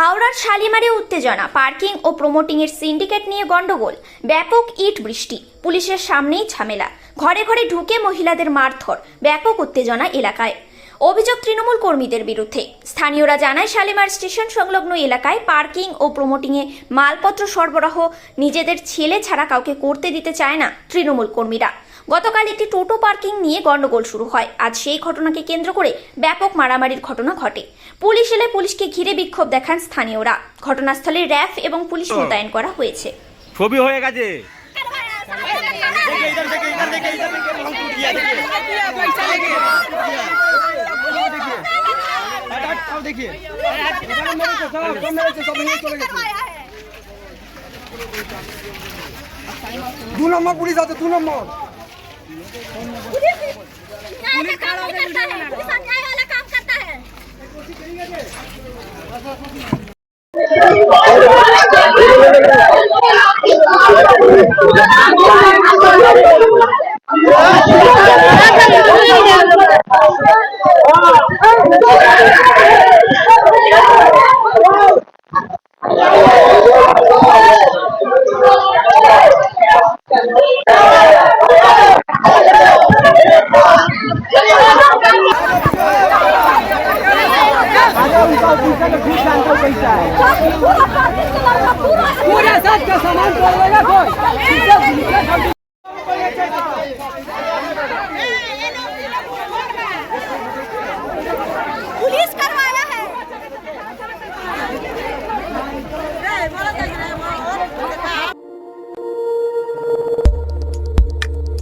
হাওড়ার শালিমারে উত্তেজনা, পার্কিং ও প্রমোটিং এর সিন্ডিকেট নিয়ে গন্ডগোল ব্যাপক ইট বৃষ্টি, পুলিশের সামনেই ঝামেলা। ঘরে ঘরে ঢুকে মহিলাদের মারধর, ব্যাপক উত্তেজনা এলাকায়। অভিযোগ তৃণমূল কর্মীদের বিরুদ্ধে। স্থানীয়রা জানায় শালিমার স্টেশন সংলগ্ন এলাকায় পার্কিং ও প্রমোটিংয়ে মালপত্র সরবরাহ নিজেদের ছেলে ছাড়া কাউকে করতে দিতে চায় না তৃণমূল কর্মীরা। গতকাল একটি টোটো পার্কিং নিয়ে গন্ডগোল শুরু হয়। আজ সেই ঘটনাকে কেন্দ্র করে ব্যাপক মারামারির ঘটনা ঘটে। পুলিশ এলে পুলিশকে ঘিরে বিক্ষোভ দেখান স্থানীয়রা। ঘটনাস্থলে র্যাফ এবং পুলিশ মোতায়েন করা হয়েছে। ছবি হয়ে গেছে। तू दू नंबर पुलिस आते तू नंबर पूरा साथ का सामान तोड़ेगा कोई